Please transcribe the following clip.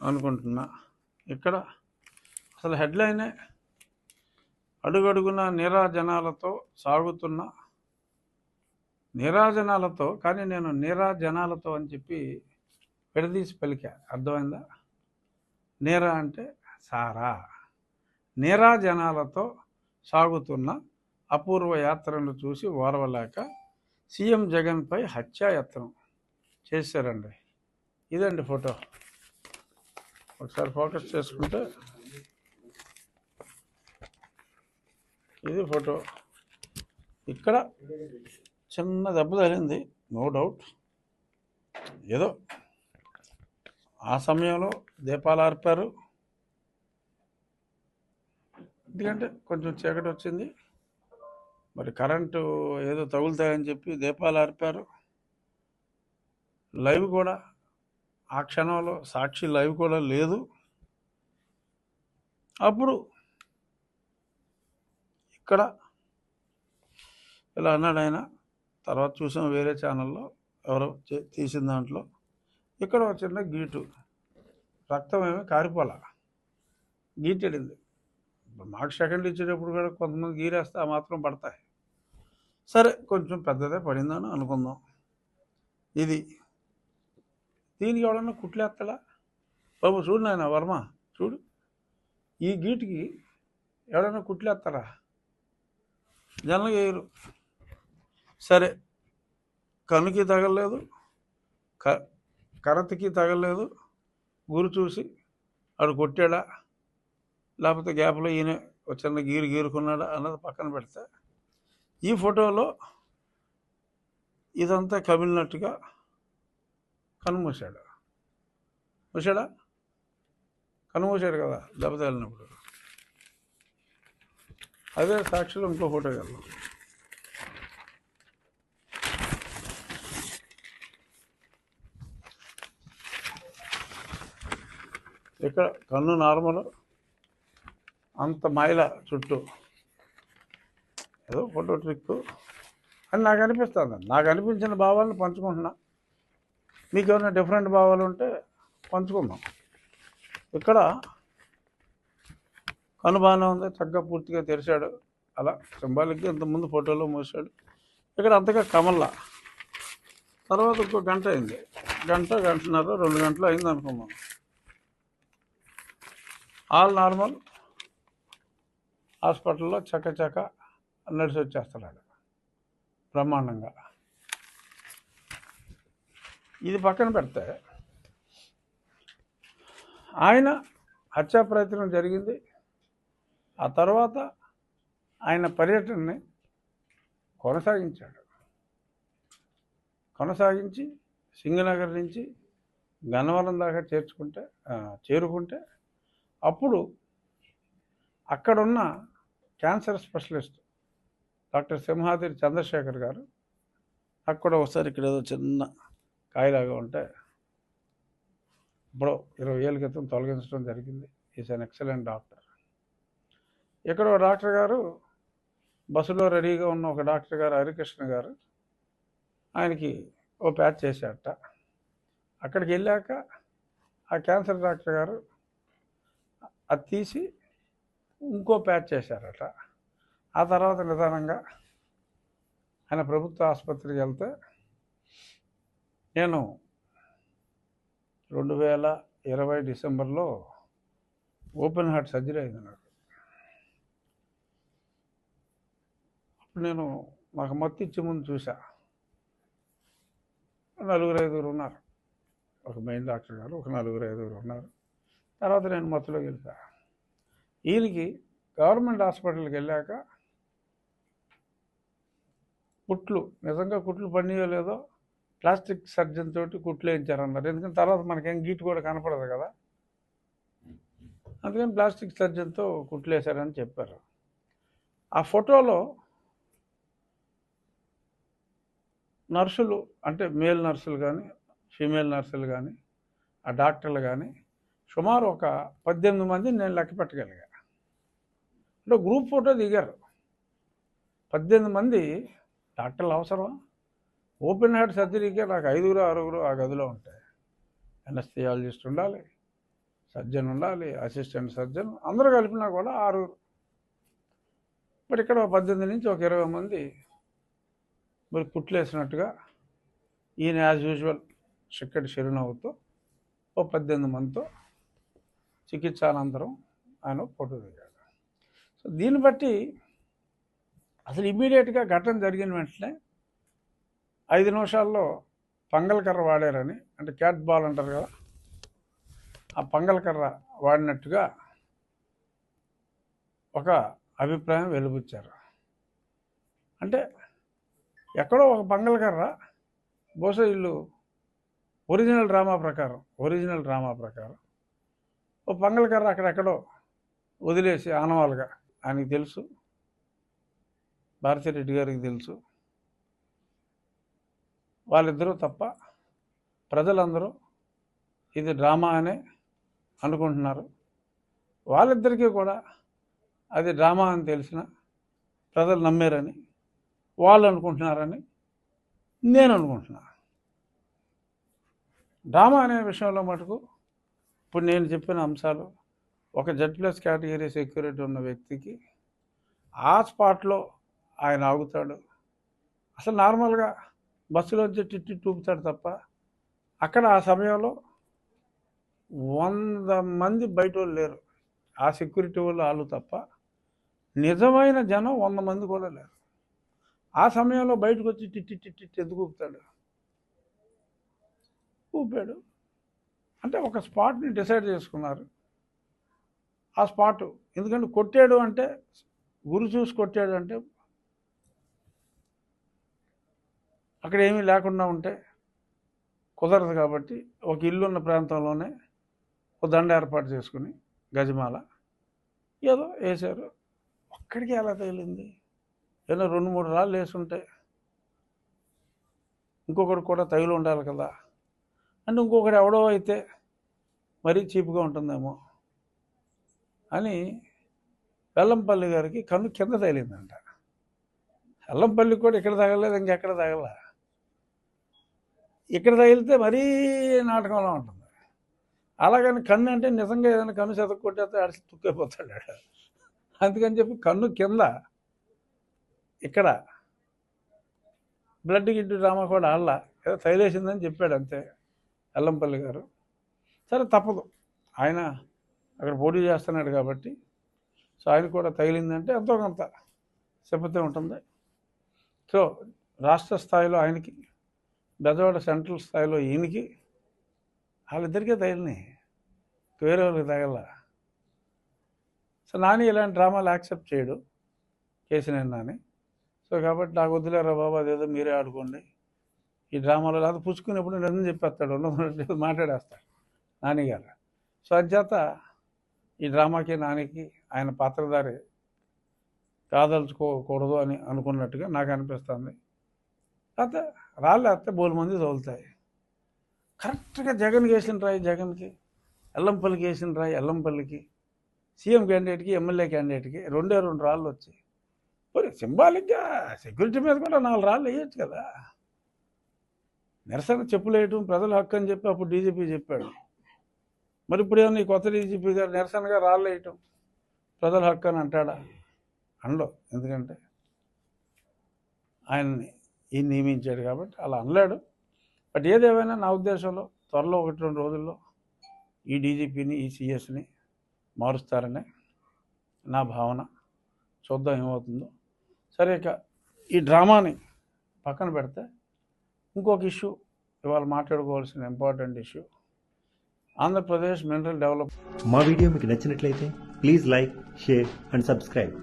అనుకుంటున్నా. ఇక్కడ అసలు హెడ్లైనే అడుగడుగున నీరాజనాలతో సాగుతున్న నీరాజనాలతో కానీ నేను నీరాజనాలతో అని చెప్పి విడదీసి పలికా. అర్థమైందా? నీరా అంటే సారా. నీరాజనాలతో సాగుతున్న అపూర్వ యాత్రను చూసి ఓర్వలేక సీఎం జగన్పై హత్యాయత్నం చేశారండి. ఇదండి ఫోటో. ఒకసారి ఫోకస్ చేసుకుంటే ఇది ఫోటో. ఇక్కడ చిన్న దెబ్బ తగిలింది నో డౌట్. ఏదో ఆ సమయంలో దీపాలు ఆర్పారు. ఎందుకంటే కొంచెం చీకటి వచ్చింది. మరి కరెంటు ఏదో తగులుతాయని చెప్పి దీపాలు ఆర్పారు. లైవ్ కూడా ఆ క్షణంలో సాక్షి లైవ్ కూడా లేదు. అప్పుడు ఇక్కడ ఇలా అన్నాడు ఆయన? తర్వాత చూసాం వేరే ఛానల్లో ఎవరో చే- తీసిన దాంట్లో. ఇక్కడ ఒక చిన్న గీటు. రక్తం ఏమి కారిపోలా. గీటెడింది మాకు సెకండ్ ఇచ్చేటప్పుడు కూడా కొంతమంది గీరేస్తే ఆ మాత్రం పడతాయి. సరే కొంచెం పెద్దదే పడిందని అనుకుందాం. ఇది దీనికి ఎవడన్నా కుట్లేస్తాడా? బాబు చూడు నాయన వర్మ చూడు. ఈ గీటికి ఎవడన్నా కుట్లేస్తారా జనరల్గా వేయరు. సరే కనుకి తగలలేదు క కరతకి తగలలేదు గురి చూసి ఆడు కొట్టాడా? లేకపోతే గ్యాప్లో ఈయన ఒక చిన్న గీరు గీరుకున్నాడా అన్నది పక్కన పెడితే ఈ ఫోటోలో ఇదంతా కమిలినట్టుగా కనుమూసాడు మూసాడా కనుమూసాడు కదా దెబ్బ తగిలినప్పుడు. అదే సాక్షిలో ఇంకో ఫోటో వెళ్దాం ఇక్కడ కన్ను నార్మల్ అంత మైల చుట్టూ. ఏదో ఫోటో ట్రిక్ అని నాకు అనిపిస్తుంది. నాకు అనిపించిన భావాలను పంచుకుంటున్నా. మీకు ఏమైనా డిఫరెంట్ భావాలు ఉంటే పంచుకుందాం. ఇక్కడ కను బాగానే ఉంది చక్కగా పూర్తిగా తెరిచాడు. అలా సింబాలిక్గా ఇంతకుముందు ఫోటోలో మూసాడు. ఇక్కడ అంతగా కమల్లా. తర్వాత ఇంకో గంట అయింది. గంట గంటన్నర రెండు గంటలు అయింది అనుకున్నాం ఆల్ నార్మల్. హాస్పిటల్లో చక్క చక్క నడిచి వచ్చేస్తున్నాడు. బ్రహ్మాండంగా. ఇది పక్కన పెడితే. ఆయన హత్యా ప్రయత్నం జరిగింది. ఆ తర్వాత ఆయన పర్యటనని కొనసాగించాడు. కొనసాగించి సింగనగర్ నుంచి గన్నవరం దాకా చేర్చుకుంటే చేరుకుంటే అప్పుడు అక్కడున్న cancer specialist doctor Simhadri Chandrasekhar garu అక్కడ ఒకసారి ఇక్కడ ఏదో చిన్న కాయలాగా ఉంటే ఇప్పుడు ఇరవై ఏళ్ళ క్రితం తొలగించడం జరిగింది. ఈజ్ అన్ ఎక్సలెంట్ డాక్టర్ ఇక్కడ ఒక డాక్టర్ గారు బస్సులో రెడీగా ఉన్న ఒక డాక్టర్ గారు హరికృష్ణ గారు ఆయనకి ఓ ప్యాచ్ చేశారట. అక్కడికి వెళ్ళాక ఆ క్యాన్సర్ డాక్టర్ గారు అది తీసి ఇంకో ప్యాచ్ చేశారట. ఆ తర్వాత నిదానంగా ఆయన ప్రభుత్వ ఆసుపత్రికి వెళ్తే నేను రెండు వేల ఇరవై డిసెంబర్లో ఓపెన్ హార్ట్ సర్జరీ అయింది నాకు. అప్పుడు నేను నాకు మత్తు ఇచ్చే ముందు చూసా. నలుగురు ఐదుగురు ఉన్నారు. ఒక మెయిన్ డాక్టర్ గారు ఒక నలుగురు ఐదుగురు ఉన్నారు. తర్వాత నేను మత్తులోకి వెళ్తా ఈయనకి గవర్నమెంట్ హాస్పిటల్కి వెళ్ళాక కుట్లు నిజంగా కుట్లు పనియో లేదో ప్లాస్టిక్ సర్జన్ తోటి కుట్లేయించారన్నారు ఎందుకంటే తర్వాత మనకేం గీటు కూడా కనపడదు కదా. అందుకని ప్లాస్టిక్ సర్జన్తో కుట్లేశారని చెప్పారు. ఆ ఫోటోలో నర్సులు అంటే మేల్ నర్సులు కానీ ఫీమేల్ నర్సులు కానీ ఆ డాక్టర్లు కానీ సుమారు ఒక పద్దెనిమిది మంది నేను లెక్క పెట్టగలిగా. అంటే గ్రూప్ ఫోటో దిగారు. పద్దెనిమిది మంది డాక్టర్లు అవసరం ఓపెన్ హార్ట్ సర్జరీకే నాకు ఐదుగురు ఆరుగురు ఆ గదిలో ఉంటాయి. ఎనస్థియాలజిస్ట్ ఉండాలి సర్జన్ ఉండాలి అసిస్టెంట్ సర్జన్ అందరూ కలిపినా కూడా ఆరుగురు. మరి ఇక్కడ ఒక పద్దెనిమిది నుంచి ఒక ఇరవై మంది మరి కుట్లేసినట్టుగా ఈయన యాజ్ యూజువల్ చిక్కటి చిరునవ్వుతో ఓ పద్దెనిమిది మందితో చికిత్స అనంతరం ఆయన ఫోటో దిగాడు. సో దీన్ని బట్టి అసలు ఇమీడియట్గా ఘటన జరిగిన వెంటనే ఐదు నిమిషాల్లో పంగల్ కర్ర వాడారని అంటే క్యాట్ బాల్ అంటారు కదా ఆ పంగల్ కర్ర వాడినట్టుగా ఒక అభిప్రాయం వెలుబుచ్చారు. అంటే ఎక్కడో ఒక పంగల్ కర్ర బహుశా వీళ్ళు ఒరిజినల్ డ్రామా ప్రకారం ఒరిజినల్ డ్రామా ప్రకారం ఓ పంగల్ కర్ర అక్కడెక్కడో వదిలేసి ఆనవాలుగా ఆయనకి తెలుసు భారతిరెడ్డి గారికి తెలుసు వాళ్ళిద్దరూ తప్ప ప్రజలందరూ ఇది డ్రామా అనే అనుకుంటున్నారు. వాళ్ళిద్దరికీ కూడా అది డ్రామా అని తెలిసిన ప్రజలు నమ్మారని వాళ్ళు అనుకుంటున్నారని నేను అనుకుంటున్నాను డ్రామా అనే విషయంలో మటుకు ఇప్పుడు నేను చెప్పిన అంశాలు ఒక జెడ్ ప్లస్ కేటగిరీ సెక్యూరిటీ ఉన్న వ్యక్తికి ఆ స్పాట్లో ఆయన ఆగుతాడు. అసలు నార్మల్గా బస్సులో వచ్చి టిట్టి టూపుతాడు తప్ప అక్కడ ఆ సమయంలో వంద మంది బయట వాళ్ళు లేరు. ఆ సెక్యూరిటీ వాళ్ళు వాళ్ళు తప్ప నిజమైన జనం వంద మంది కూడా లేరు. ఆ సమయంలో బయటకు వచ్చి టిట్టి టిట్టి ఎందుకు ఊపుతాడు? ఊపాడు. అంటే ఒక స్పాట్ని డిసైడ్ చేసుకున్నారు. ఆ స్పాటు ఎందుకంటే కొట్టాడు అంటే గురి చూసి కొట్టాడు అంటే అక్కడ ఏమీ లేకుండా ఉంటే కుదరదు కాబట్టి ఒక ఇల్లు ఉన్న ప్రాంతంలోనే ఒక దండ ఏర్పాటు చేసుకుని గజమాల ఏదో వేశారు. ఒక్కడికి ఎలా తగిలింది? ఏదో రెండు మూడు రాళ్ళు వేసుంటే ఇంకొకటి కూడా తగిలి ఉండాలి కదా అంటే ఇంకొకటి ఎవడో అయితే మరీ చీప్గా ఉంటుందేమో అని వెల్లంపల్లి గారికి కన్ను కింద తగిలిందంట. వెల్లంపల్లి కూడా ఇక్కడ తగలేదు ఇంకెక్కడ తగల? ఇక్కడ తగిలితే మరీ నాటకంలో ఉంటుంది. అలాగని కన్ను అంటే నిజంగా ఏదైనా కన్ను చెతకు కొట్టేస్తే అడిసి తుక్కైపోతాడు అందుకని చెప్పి కన్ను కింద ఇక్కడ బ్లడ్ గిడ్డు డ్రామా కూడా ఆళ్ళ ఏదో తగిలేసిందని చెప్పాడు అంతే ఎల్లంపల్లి గారు. సరే తప్పదు. ఆయన అక్కడ పోటీ చేస్తున్నాడు కాబట్టి. సో ఆయన కూడా తగిలిందంటే ఎంతో కొంత సింపతి ఉంటుంది. సో రాష్ట్ర స్థాయిలో ఆయనకి బెదవాడ సెంట్రల్ స్థాయిలో ఈయనకి వాళ్ళిద్దరికే తగిలినాయి. వేరే వాళ్ళకి తగల సో నాని ఇలాంటి డ్రామాలు యాక్సెప్ట్ చేయడు కేసీనేని నాని. సో కాబట్టి నాకు వద్దులేరా బాబు అదేదో మీరే ఆడుకోండి. ఈ డ్రామాలో లేదా పుచ్చుకునేప్పుడు నిజం చెప్పేస్తాడు? ఉన్నది మాట్లాడేస్తాడు నానిగారు సో అంచేత ఈ డ్రామాకి నానికి ఆయన పాత్రధారి కాదలుచుకోకూడదు అని అనుకున్నట్టుగా నాకు అనిపిస్తుంది. అయితే అత్తే బోలు మంది తోలుతాయి కరెక్ట్గా జగన్కి వేసిన రాయి జగన్కి ఎల్లంపల్లికి వేసిన రాయి ఎల్లంపల్లికి సీఎం క్యాండిడేట్కి ఎమ్మెల్యే క్యాండిడేట్కి రెండే రెండు రాళ్ళు వచ్చాయి. మరి సింబాలిక్గా సెక్యూరిటీ మీద కూడా నాలుగు రాళ్ళు వేయచ్చు కదా. నిరసన చెప్పులేయటం ప్రజల హక్కు అని చెప్పి అప్పుడు డీజీపీ చెప్పాడు. మరి ఇప్పుడు ఏమన్నా ఈ కొత్త డీజీపీ గారు నిరసనగా రాళ్ళు వేయటం ప్రజల హక్కు అని అంటాడా? అనలో ఎందుకంటే ఆయన్ని ఈయన నియమించాడు కాబట్టి అలా అనలేడు. బట్ ఏదేమైనా నా ఉద్దేశంలో త్వరలో ఒకటి రెండు రోజుల్లో ఈ డీజీపీని ఈ సిఎస్ని మారుస్తారని నా భావన. చూద్దాం ఏమవుతుందో. సరే ఇక ఈ డ్రామాని పక్కన పెడితే ఇంకొక ఇష్యూ ఇవాళ మాట్లాడుకోవాల్సిన important issue. Andhra Pradesh mineral develop మా వీడియో మీకు నచ్చినట్లయితే please like share and subscribe.